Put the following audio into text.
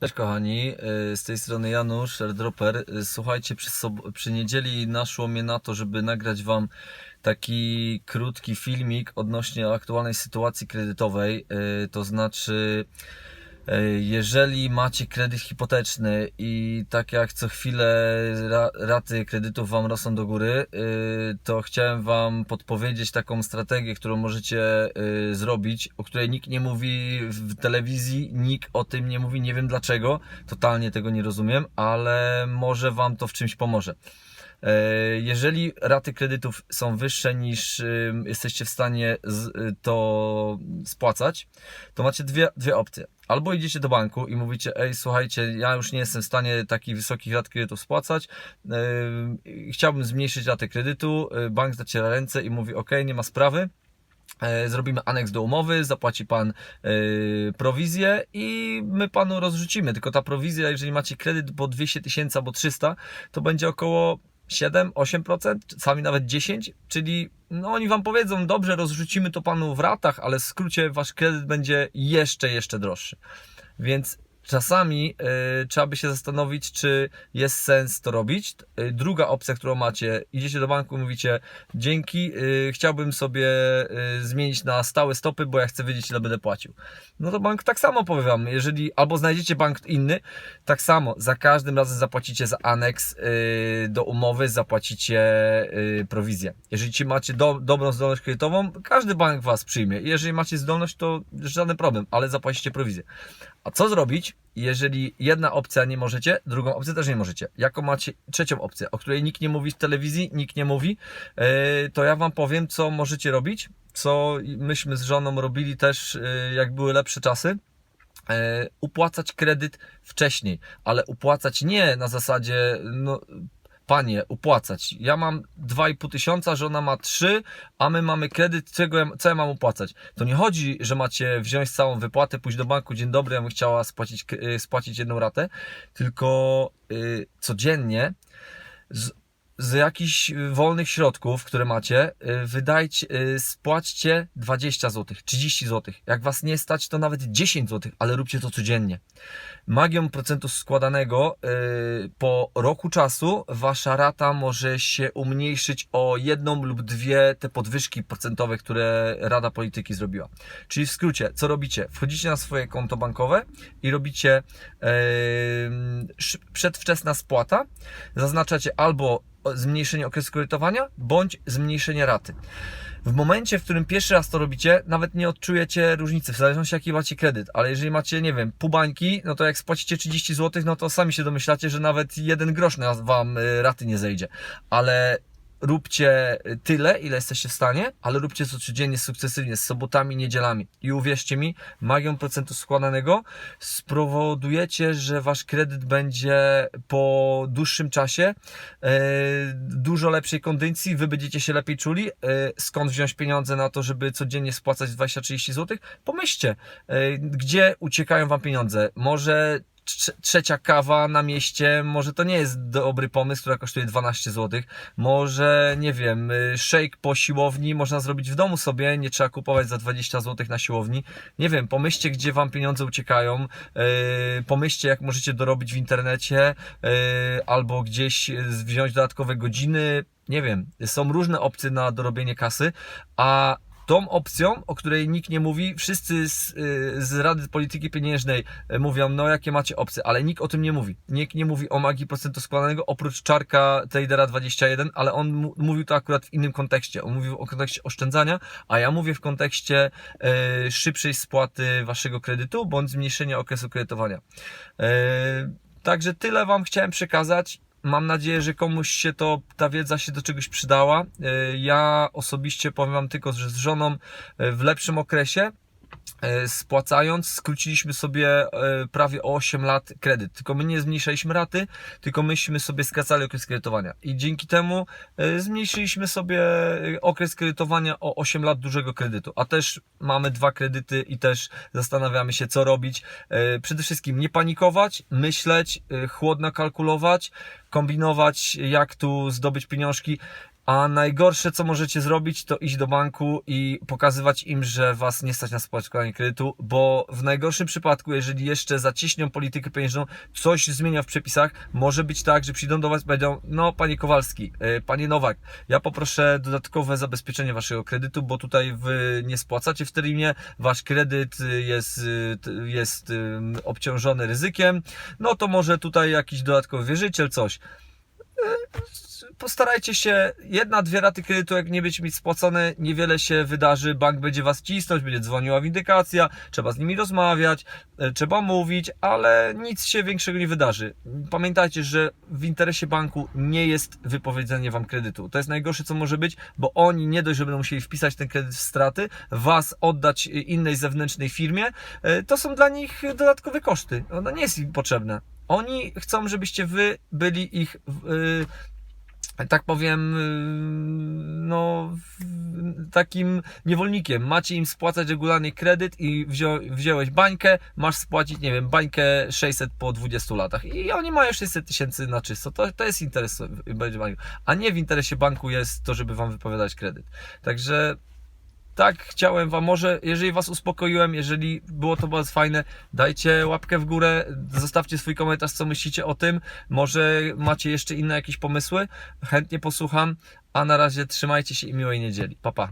Cześć kochani, y, z tej strony Janusz, AirDropper. Y, Słuchajcie, przy, przy niedzieli naszło mnie na to, żeby nagrać Wam taki krótki filmik odnośnie aktualnej sytuacji kredytowej. Y, To znaczy, jeżeli macie kredyt hipoteczny i tak jak co chwilę ra- raty kredytów Wam rosną do góry, y, to chciałem Wam podpowiedzieć taką strategię, którą możecie y, zrobić, o której nikt nie mówi w telewizji, nikt o tym nie mówi, nie wiem dlaczego, totalnie tego nie rozumiem, ale może Wam to w czymś pomoże. E, Jeżeli raty kredytów są wyższe niż y, jesteście w stanie y, to spłacać, to macie dwie, dwie opcje. Albo idziecie do banku i mówicie, ej, słuchajcie, ja już nie jestem w stanie takich wysokich rat kredytów spłacać, chciałbym zmniejszyć ratę kredytu, yy, bank zaciera ręce i mówi, ok, nie ma sprawy, E, Zrobimy aneks do umowy, zapłaci pan e, prowizję i my panu rozrzucimy. Tylko ta prowizja, jeżeli macie kredyt po 200 tysięcy albo 300, to będzie około 7-8%, czasami nawet 10%, czyli no oni wam powiedzą, dobrze, rozrzucimy to panu w ratach, ale w skrócie wasz kredyt będzie jeszcze, jeszcze droższy. Więc czasami y, trzeba by się zastanowić, czy jest sens to robić. Y, druga opcja, którą macie, idziecie do banku mówicie, dzięki, y, chciałbym sobie y, zmienić na stałe stopy, bo ja chcę wiedzieć, ile będę płacił. No to bank tak samo powie wam, jeżeli albo znajdziecie bank inny, tak samo, za każdym razem zapłacicie za aneks y, do umowy, zapłacicie y, prowizję. Jeżeli ci macie do, dobrą zdolność kredytową, każdy bank was przyjmie. Jeżeli macie zdolność, to żaden problem, ale zapłacicie prowizję. A co zrobić, jeżeli jedna opcja nie możecie, drugą opcję też nie możecie? Jaką macie trzecią opcję, o której nikt nie mówi w telewizji, nikt nie mówi, yy, to ja wam powiem, co możecie robić, co myśmy z żoną robili też, yy, jak były lepsze czasy. E, upłacać kredyt wcześniej, ale upłacać nie na zasadzie, no, panie, upłacać. Ja mam 2,5 tysiąca, żona ma 3, a my mamy kredyt, czego ja, co ja mam upłacać? To nie chodzi, że macie wziąć całą wypłatę, pójść do banku, dzień dobry, ja bym chciała spłacić, y, spłacić jedną ratę, tylko y, codziennie z, z jakichś y, wolnych środków, które macie, y, wydajcie, y, spłaćcie 20 zł, 30 zł. Jak was nie stać, to nawet 10 zł, ale róbcie to codziennie. Magią procentu składanego po roku czasu wasza rata może się umniejszyć o jedną lub dwie te podwyżki procentowe, które Rada Polityki zrobiła. Czyli w skrócie, co robicie? Wchodzicie na swoje konto bankowe i robicie przedwczesna spłata. Zaznaczacie albo zmniejszenie okresu kredytowania, bądź zmniejszenie raty. W momencie, w którym pierwszy raz to robicie, nawet nie odczujecie różnicy, w zależności jaki macie kredyt, ale jeżeli macie, nie wiem, pół no to jak spłacicie 30 zł, no to sami się domyślacie, że nawet jeden grosz na wam y, raty nie zejdzie. Ale róbcie tyle, ile jesteście w stanie, ale róbcie to codziennie, sukcesywnie, z sobotami, niedzielami. I uwierzcie mi, magią procentu składanego spowodujecie, że wasz kredyt będzie po dłuższym czasie e, dużo lepszej kondycji, wy będziecie się lepiej czuli. E, skąd wziąć pieniądze na to, żeby codziennie spłacać 20-30 zł? Pomyślcie, e, gdzie uciekają wam pieniądze. Może trzecia kawa na mieście, może to nie jest dobry pomysł, która kosztuje 12 zł. Może, nie wiem, y, shake po siłowni można zrobić w domu sobie, nie trzeba kupować za 20 zł na siłowni. Nie wiem, pomyślcie, gdzie wam pieniądze uciekają, yy, pomyślcie, jak możecie dorobić w internecie, yy, albo gdzieś y, wziąć dodatkowe godziny. Nie wiem, są różne opcje na dorobienie kasy, a tą opcją, o której nikt nie mówi, wszyscy z, y, z Rady Polityki Pieniężnej y, mówią, no jakie macie opcje, ale nikt o tym nie mówi. Nikt nie mówi o magii procentu składanego, oprócz Czarka Tradera 21, ale on mówił to akurat w innym kontekście. On mówił o kontekście oszczędzania, a ja mówię w kontekście y, szybszej spłaty waszego kredytu, bądź zmniejszenia okresu kredytowania. Y, Także tyle Wam chciałem przekazać. Mam nadzieję, że komuś się to, ta wiedza się do czegoś przydała. Y, Ja osobiście powiem Wam tylko, że z żoną y, w lepszym okresie e, spłacając, skróciliśmy sobie e, prawie o 8 lat kredyt. Tylko my nie zmniejszaliśmy raty, tylko myśmy sobie skracali okres kredytowania. I dzięki temu e, zmniejszyliśmy sobie e, okres kredytowania o 8 lat dużego kredytu. A też mamy dwa kredyty i też zastanawiamy się, co robić. E, Przede wszystkim nie panikować, myśleć, e, chłodno kalkulować, kombinować, jak tu zdobyć pieniążki. A najgorsze, co możecie zrobić, to iść do banku i pokazywać im, że was nie stać na spłacanie kredytu, bo w najgorszym przypadku, jeżeli jeszcze zaciśnią politykę pieniężną, coś zmienia w przepisach, może być tak, że przyjdą do was i będą, no panie Kowalski, y, panie Nowak, ja poproszę dodatkowe zabezpieczenie waszego kredytu, bo tutaj wy nie spłacacie w terminie, wasz kredyt jest, jest obciążony ryzykiem, no to może tutaj jakiś dodatkowy wierzyciel, coś postarajcie się, jedna, dwie raty kredytu, jak nie będziecie mieć spłacone, niewiele się wydarzy, bank będzie was cisnąć, będzie dzwoniła windykacja, trzeba z nimi rozmawiać, e, trzeba mówić, ale nic się większego nie wydarzy. Pamiętajcie, że w interesie banku nie jest wypowiedzenie wam kredytu. To jest najgorsze, co może być, bo oni nie dość, że będą musieli wpisać ten kredyt w straty, was oddać innej zewnętrznej firmie, e, to są dla nich dodatkowe koszty. Ono nie jest im potrzebne. Oni chcą, żebyście wy byli ich y, tak powiem, yy, no, takim niewolnikiem. Macie im spłacać regularny kredyt i wzią, wziąłeś bańkę, masz spłacić, nie wiem, bańkę 600 po 20 latach. I oni mają 600 tysięcy na czysto. To, to jest interes banku. A nie w interesie banku jest to, żeby wam wypowiadać kredyt. Także tak, chciałem wam, może jeżeli was uspokoiłem, jeżeli było to bardzo fajne, dajcie łapkę w górę, zostawcie swój komentarz, co myślicie o tym. Może macie jeszcze inne jakieś pomysły, chętnie posłucham, a na razie trzymajcie się i miłej niedzieli. Pa, pa.